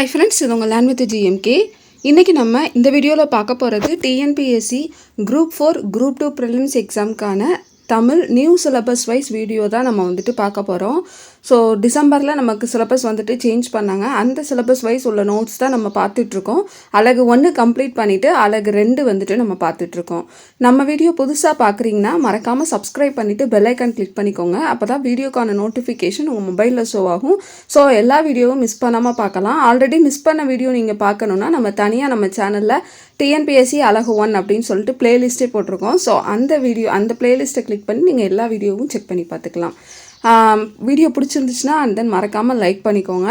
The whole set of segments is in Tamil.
ஹை ஃப்ரெண்ட்ஸ் இது உங்கள் லேண்ட் வித் ஜிஎம்கே இன்றைக்கி நம்ம இந்த வீடியோவில் பார்க்க போகிறது TNPSC group four group two prelims எக்ஸாம்க்கான Tamil new syllabus wise video தான் நம்ம வந்துட்டு பார்க்க போகிறோம் ஸோ டிசம்பரில் நமக்கு சிலபஸ் வந்துட்டு சேஞ்ச் பண்ணாங்க. அந்த சிலபஸ் வைஸ் உள்ள நோட்ஸ் தான் நம்ம பார்த்துட்ருக்கோம். அழகு ஒன்று கம்ப்ளீட் பண்ணிவிட்டு அழகு ரெண்டு வந்துட்டு நம்ம பார்த்துட்ருக்கோம். நம்ம வீடியோ புதுசாக பார்க்குறீங்கன்னா மறக்காமல் சப்ஸ்கிரைப் பண்ணிவிட்டு பெல்லைக்கன் கிளிக் பண்ணிக்கோங்க. அப்போ தான் வீடியோக்கான நோட்டிஃபிகேஷன் உங்கள் மொபைலில் ஷோ ஆகும். ஸோ எல்லா வீடியோவும் மிஸ் பண்ணாமல் பார்க்கலாம். ஆல்ரெடி மிஸ் பண்ண வீடியோ நீங்கள் பார்க்கணுன்னா நம்ம தனியாக நம்ம சேனலில் டிஎன்பிஎஸ்சி அழகு ஒன் அப்படின்னு சொல்லிட்டு பிளேலிஸ்ட்டே போட்டிருக்கோம். ஸோ அந்த வீடியோ அந்த பிளேலிஸ்ட்டை கிளிக் பண்ணி நீங்கள் எல்லா வீடியோவும் செக் பண்ணி பார்த்துக்கலாம். வீடியோ பிடிச்சிருந்துச்சுன்னா அண்ட் தென் மறக்காமல் லைக் பண்ணிக்கோங்க.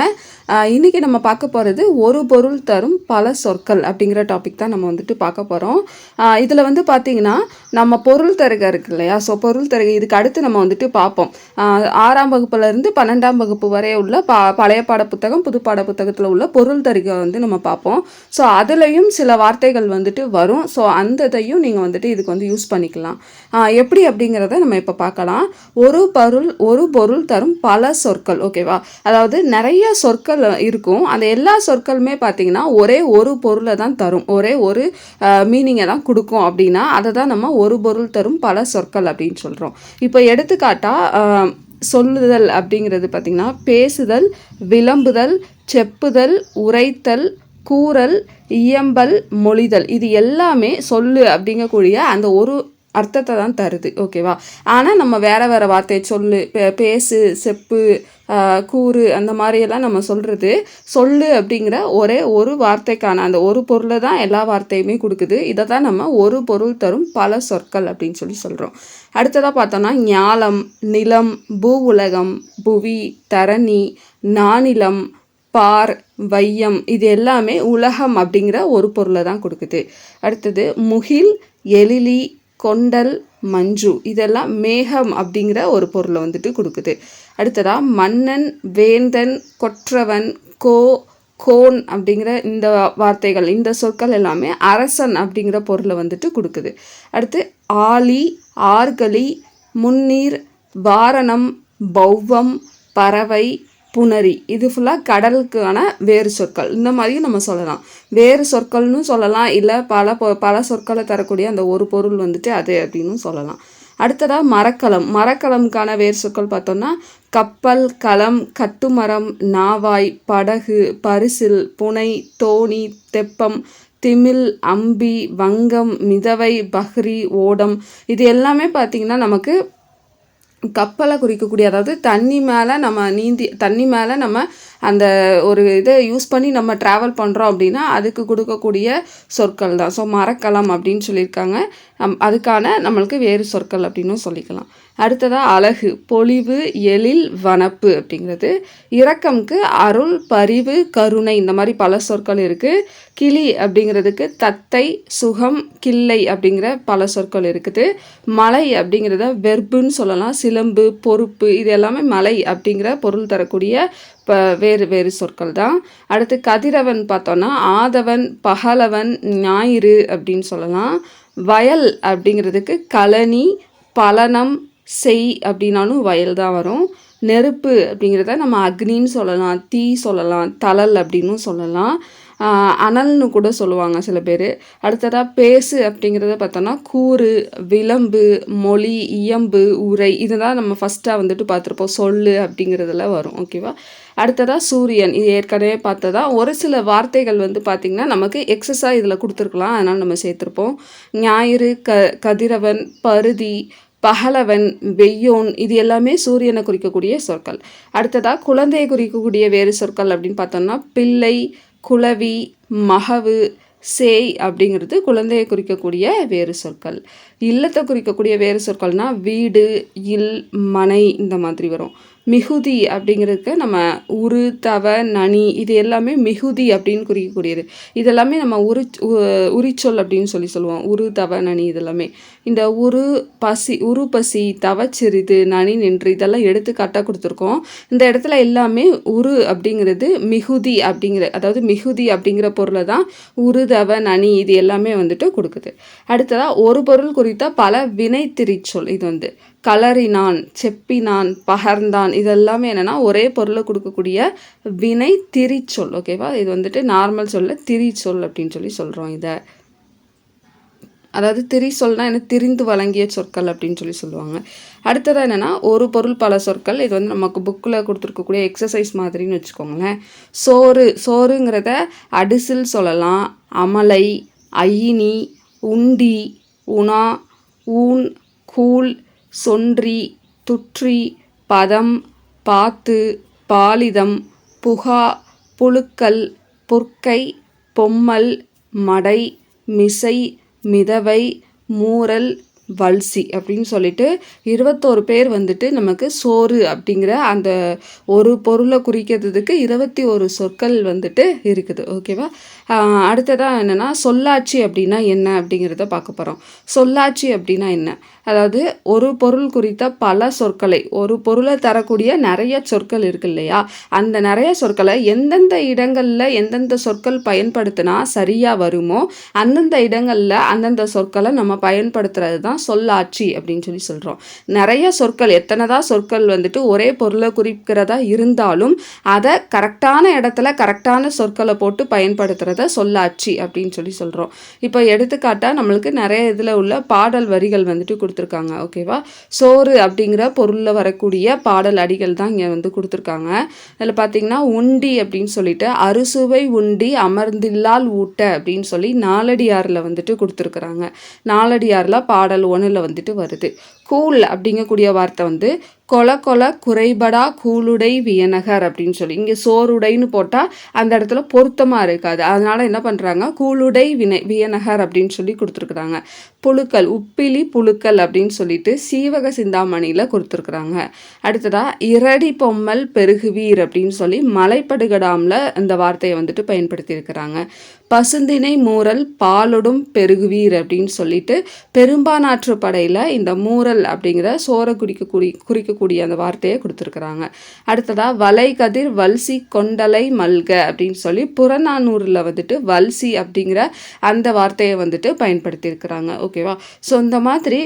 இன்றைக்கி நம்ம பார்க்க போகிறது ஒரு பொருள் தரும் பல சொற்கள் அப்படிங்கிற டாபிக் தான் நம்ம வந்துட்டு பார்க்க போகிறோம் இதில் வந்து பார்த்திங்கன்னா நம்ம பொருள் தருக இருக்கு இல்லையா? ஸோ பொருள் தருக இதுக்கு அடுத்து நம்ம வந்துட்டு பார்ப்போம். ஆறாம் வகுப்புலேருந்து பன்னெண்டாம் வகுப்பு வரை உள்ள பா பழைய பாட புத்தகம் புது பாட புத்தகத்தில் உள்ள பொருள் தருகை வந்து நம்ம பார்ப்போம். ஸோ அதுலேயும் சில வார்த்தைகள் வந்துட்டு வரும். ஸோ அந்த இதையும் நீங்கள் வந்துட்டு இதுக்கு வந்து யூஸ் பண்ணிக்கலாம். எப்படி அப்படிங்கிறத நம்ம இப்போ பார்க்கலாம். ஒரு பொருள் ஒரு ஒரு பொருள் தரும் பல சொற்கள் ஓகேவா அதாவது நிறைய சொற்கள் இருக்கும். அந்த எல்லா சொற்களுமே பார்த்தீங்கன்னா ஒரே ஒரு பொருளை தான் தரும். ஒரே ஒரு மீனிங்கை தான் கொடுக்கும் அப்படின்னா அதை தான் நம்ம ஒரு பொருள் தரும் பல சொற்கள் அப்படின்னு சொல்கிறோம் இப்போ எடுத்துக்காட்டாக சொல்லுதல் அப்படிங்கிறது பார்த்திங்கன்னா பேசுதல் விளம்புதல் செப்புதல் உரைத்தல் கூறல் இயம்பல் மொழிதல். இது எல்லாமே சொல்லு அப்படிங்கக்கூடிய அந்த ஒரு அர்த்தத்தை தான் தருது. ஓகேவா ஆனால் நம்ம வேறு வேறு வார்த்தையை சொல்லு பேசு செப்பு கூறு அந்த மாதிரியெல்லாம் நம்ம சொல்கிறது சொல்லு அப்படிங்கிற ஒரே ஒரு வார்த்தைக்கான அந்த ஒரு பொருளை தான் எல்லா வார்த்தையுமே கொடுக்குது. இதை தான் நம்ம ஒரு பொருள் தரும் பல சொற்கள் அப்படின்னு சொல்லி சொல்கிறோம் அடுத்ததாக பார்த்தோன்னா ஞாலம் நிலம் பூ உலகம் புவி தரணி நானிலம் பார் வையம் இது எல்லாமே உலகம் அப்படிங்கிற ஒரு பொருளை தான் கொடுக்குது. அடுத்தது முகில் எழிலி கொண்டல் மஞ்சு இதெல்லாம் மேகம் அப்படிங்கிற ஒரு பொருளை வந்துட்டு கொடுக்குது. அடுத்ததாக மன்னன் வேந்தன் கொற்றவன் கோ கோன் அப்படிங்கிற இந்த வார்த்தைகள் இந்த சொற்கள் எல்லாமே அரசன் அப்படிங்கிற பொருளை வந்துட்டு கொடுக்குது. அடுத்து ஆலி ஆர்களி முன்னீர் வாரணம் பௌவம் பறவை புணரி. இது ஃபுல்லாக கடலுக்கான வேறு சொற்கள். இந்த மாதிரியும் நம்ம சொல்லலாம். வேறு சொற்கள்னு சொல்லலாம். இல்லை பல பல சொற்களை தரக்கூடிய அந்த ஒரு பொருள் வந்துட்டு அது அப்படின்னு சொல்லலாம். அடுத்ததாக மரக்கலம். மரக்கலம்கான வேறு சொற்கள் பார்த்தோம்னா கப்பல் களம் கட்டுமரம் நாவாய் படகு பரிசில் புனை தோணி தெப்பம் திமில் அம்பி வங்கம் மிதவை பஹ்ரி ஓடம். இது எல்லாமே பார்த்திங்கன்னா நமக்கு கப்பலை குறிக்கக்கூடிய அதாவது தண்ணி மேலே நம்ம நீந்தி தண்ணி மேலே நம்ம அந்த ஒரு இதை யூஸ் பண்ணி நம்ம ட்ராவல் பண்ணுறோம் அப்படின்னா அதுக்கு கொடுக்கக்கூடிய சொற்கள் தான். ஸோ மரக்கலம் அப்படின்னு சொல்லியிருக்காங்க. அதுக்கான நம்மளுக்கு வேறு சொற்கள் அப்படின்னும் சொல்லிக்கலாம். அடுத்ததாக அழகு பொலிவு எழில் வனப்பு அப்படிங்கிறது. இரக்கம்க்கு அருள் பரிவு கருணை இந்த மாதிரி பல சொற்கள் இருக்குது கிளி அப்படிங்கிறதுக்கு தத்தை சுகம் கிள்ளை அப்படிங்கிற பல சொற்கள் இருக்குது. மலை அப்படிங்கிறத வெர்புன்னு சொல்லலாம். சிலம்பு பொறுப்பு இது எல்லாமே மலை அப்படிங்கிற பொருள் தரக்கூடிய இப்போ வேறு வேறு சொற்கள் தான் அடுத்து கதிரவன் பார்த்தோன்னா ஆதவன் பகலவன் ஞாயிறு அப்படின்னு சொல்லலாம். வயல் அப்படிங்கிறதுக்கு கழனி பலனம் செய் அப்படின்னாலும் வயல் தான் வரும். நெருப்பு அப்படிங்கிறத நம்ம அக்னின்னு சொல்லலாம் தீ சொல்லலாம் தளல் அப்படின்னும் சொல்லலாம். அனல்னு கூட சொல்லுவாங்க சில பேர். அடுத்ததாக பேசு அப்படிங்கிறத பார்த்தோன்னா கூறு விளம்பு மொழி இயம்பு உரை இதுதான் நம்ம ஃபஸ்ட்டாக வந்துட்டு பார்த்துருப்போம். சொல்லு அப்படிங்கிறதுல வரும் ஓகேவா அடுத்ததாக சூரியன் இது ஏற்கனவே பார்த்ததா? ஒரு சில வார்த்தைகள் வந்து பார்த்திங்கன்னா நமக்கு எக்ஸஸாக இதில் கொடுத்துருக்கலாம். அதனால் நம்ம சேர்த்துருப்போம். ஞாயிறு க கதிரவன் பருதி பகலவன் வெய்யோன் இது எல்லாமே சூரியனை குறிக்கக்கூடிய சொற்கள். அடுத்ததாக குழந்தையை குறிக்கக்கூடிய வேறு சொற்கள் அப்படின்னு பார்த்தோம்னா பிள்ளை குளவி மகவு சேய் அப்படிங்கிறது குழந்தையை குறிக்கக்கூடிய வேறு சொற்கள். இல்லத்தை குறிக்கக்கூடிய வேறு சொற்கள்னால் வீடு இல் மனை இந்த மாதிரி வரும். மிகுதி அப்படிங்கிறதுக்கு நம்ம உரு தவ நனி இது எல்லாமே மிகுதி அப்படின்னு குறிக்கக்கூடியது. இதெல்லாமே நம்ம உரு உரிச்சொல் அப்படின்னு சொல்லி சொல்லுவோம். உரு தவ நனி இதெல்லாமே. இந்த உரு பசி உரு பசி தவச்சிறிது நனி நின்று இதெல்லாம் எடுத்து கரெக்டாக கொடுத்துருக்கோம். இந்த இடத்துல எல்லாமே உரு அப்படிங்கிறது மிகுதி அப்படிங்கிற அதாவது மிகுதி அப்படிங்கிற பொருளை தான் உரு தவ நனி இது எல்லாமே வந்துட்டு கொடுக்குது. அடுத்ததாக ஒரு பொருள் குறித்த பல வினை திரிச்சொல் இது வந்து. கலரினான் செப்பினான் பகர்ந்தான். இதெல்லாமே என்னென்னா ஒரே பொருளை கொடுக்கக்கூடிய வினை திரிச்சொல் ஓகேவா இது வந்துட்டு நார்மல் சொல்ல திரிச்சொல் அப்படின்னு சொல்லி சொல்கிறோம் இதை. அதாவது திரி சொல்னா என்ன? திரிந்து வழங்கிய சொற்கள் அப்படின்னு சொல்லி சொல்லுவாங்க. அடுத்ததாக என்னென்னா ஒரு பொருள் பல சொற்கள். இது வந்து நமக்கு புக்கில் கொடுத்துருக்கக்கூடிய எக்ஸசைஸ் மாதிரின்னு வச்சுக்கோங்களேன். சோறு சோறுங்கிறத அடிசில் சொல்லலாம். அமலை அயினி உண்டி உணா ஊன் கூழ் சொன்றி துற்றி பதம் பாத்து பாலிதம் புகா புழுக்கல் புற்கை பொம்மல் மடை மிசை மிதவை மூரல் வல்சி அப்படின்னு சொல்லிட்டு இருபத்தோரு பேர் வந்துட்டு நமக்கு சோறு அப்படிங்கிற அந்த ஒரு பொருளை குறிக்கிறதுக்கு இருபத்தி ஒரு சொற்கள் வந்துட்டு இருக்குது. ஓகேவா அடுத்ததாக என்னென்னா சொல்லாட்சி அப்படின்னா என்ன அப்படிங்கிறத பார்க்க போகிறோம் சொல்லாட்சி அப்படின்னா என்ன? அதாவது ஒரு பொருள் குறித்த பல சொற்களை ஒரு பொருளை தரக்கூடிய நிறைய சொற்கள் இருக்கு இல்லையா? அந்த நிறைய சொற்களை எந்தெந்த இடங்களில் எந்தெந்த சொற்கள் பயன்படுத்தினா சரியாக வருமோ அந்தந்த இடங்களில் அந்தந்த சொற்களை நம்ம பயன்படுத்துறது தான் சொல்லாட்சி அப்படின்னு சொல்லி சொல்கிறோம் நிறைய சொற்கள் எத்தனை தான் சொற்கள் வந்துட்டு ஒரே பொருளை குறிக்கிறதா இருந்தாலும் அதை கரெக்டான இடத்துல கரெக்டான சொற்களை போட்டு பயன்படுத்துகிறத சொல்லாட்சி அப்படின்னு சொல்லி சொல்கிறோம் இப்போ எடுத்துக்காட்டாக நம்மளுக்கு நிறைய இதில் உள்ள பாடல் வரிகள் வந்துட்டு கொடுத்துருக்காங்க ஓகேவா? சோறு அப்படிங்கிற பொருளில் வரக்கூடிய பாடல் அடிகள் தான் இங்கே வந்து கொடுத்துருக்காங்க. அதில் பார்த்தீங்கன்னா உண்டி அப்படின்னு சொல்லிட்டு அறுசுவை உண்டி அமர்ந்தில்லால் ஊட்ட அப்படின்னு சொல்லி நாலடியாரில் வந்துட்டு கொடுத்துருக்குறாங்க. நாலடியாரில் பாடல் ஒன்றில் வந்துட்டு வருது. கூல் அப்படிங்கக்கூடிய வார்த்தை வந்து கொல கொல குறைபடா கூலுடை வியநகர் அப்படின்னு சொல்லி. இங்கே சோறுடைன்னு போட்டால் அந்த இடத்துல பொருத்தமாக இருக்காது. அதனால் என்ன பண்ணுறாங்க கூலுடை வினை வியநகர் அப்படின்னு சொல்லி கொடுத்துருக்குறாங்க. புழுக்கள் உப்பிலி புழுக்கள் அப்படின்னு சொல்லிட்டு சீவக சிந்தாமணியில் கொடுத்துருக்குறாங்க. அடுத்ததாக இரடி பொம்மல் பெருகுவீர் அப்படின்னு சொல்லி மலைப்படுகடாமில் இந்த வார்த்தையை வந்துட்டு பயன்படுத்தியிருக்கிறாங்க. பசுந்தினை மூரல் பாலொடும் பெருகுவீர் அப்படின்னு சொல்லிட்டு பெரும்பானாற்று படையில் இந்த மூரல் அப்படிங்கிற சோரை குறிக்கக்கூடிய குறிக்கக்கூடிய அந்த வார்த்தையை கொடுத்துருக்குறாங்க. அடுத்ததாக வலை கதிர் வல்சி கொண்டலை மல்க அப்படின்னு சொல்லி புறநானூரில் வந்துட்டு வல்சி அப்படிங்கிற அந்த வார்த்தையை வந்துட்டு பயன்படுத்தியிருக்கிறாங்க. ஓகேவா? ஸோ இந்த மாதிரி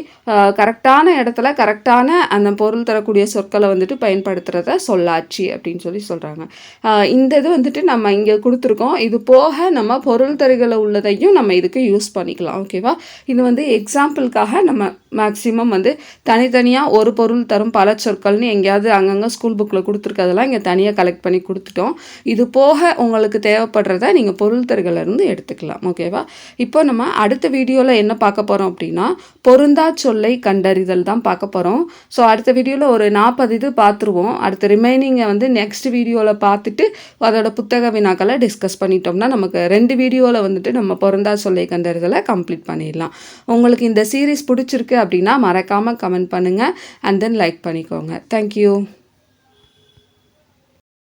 கரெக்டான இடத்துல கரெக்டான அந்த பொருள் தரக்கூடிய சொற்களை வந்துட்டு பயன்படுத்துகிறத சொல்லாட்சி அப்படின்னு சொல்லி சொல்கிறாங்க இந்த இது வந்துட்டு நம்ம இங்கே கொடுத்துருக்கோம். இது போக நம்ம பொருள் தருகளை உள்ளதையும் நம்ம இதுக்கு யூஸ் பண்ணிக்கலாம் ஓகேவா இது வந்து எக்ஸாம்பிளுக்காக நம்ம மேக்ஸிமம் வந்து தனித்தனியாக ஒரு பொருள் தரும் பல சொற்கள்னு எங்கேயாவது அங்கங்கே ஸ்கூல் புக்கில் கொடுத்துருக்கதெல்லாம் இங்கே தனியாக கலெக்ட் பண்ணி கொடுத்துட்டோம். இது போக உங்களுக்கு தேவைப்படுறத நீங்கள் பொருள் தருகளிலிருந்து எடுத்துக்கலாம் ஓகேவா இப்போ நம்ம அடுத்த வீடியோவில் என்ன பார்க்க போகிறோம் அப்படின்னா பொருந்தா சொல்லை கண்டறிதல் தான் பார்க்க போகிறோம் ஸோ அடுத்த வீடியோவில் ஒரு நாற்பது இது பார்த்துருவோம். அடுத்த ரிமைனிங்கை வந்து நெக்ஸ்ட் வீடியோவில் பார்த்துட்டு அதோட புத்தக வினாக்களை டிஸ்கஸ் பண்ணிட்டோம்னா நமக்கு ரெண்டு வீடியோவில் வந்துட்டு நம்ம பிறந்தா சொல்லை கண்டறிதலை கம்ப்ளீட் பண்ணிடலாம். உங்களுக்கு இந்த சீரீஸ் பிடிச்சிருக்கு அப்படின்னா மறக்காமல் கமெண்ட் பண்ணுங்கள் அண்ட் தென் லைக் பண்ணிக்கோங்க. Thank you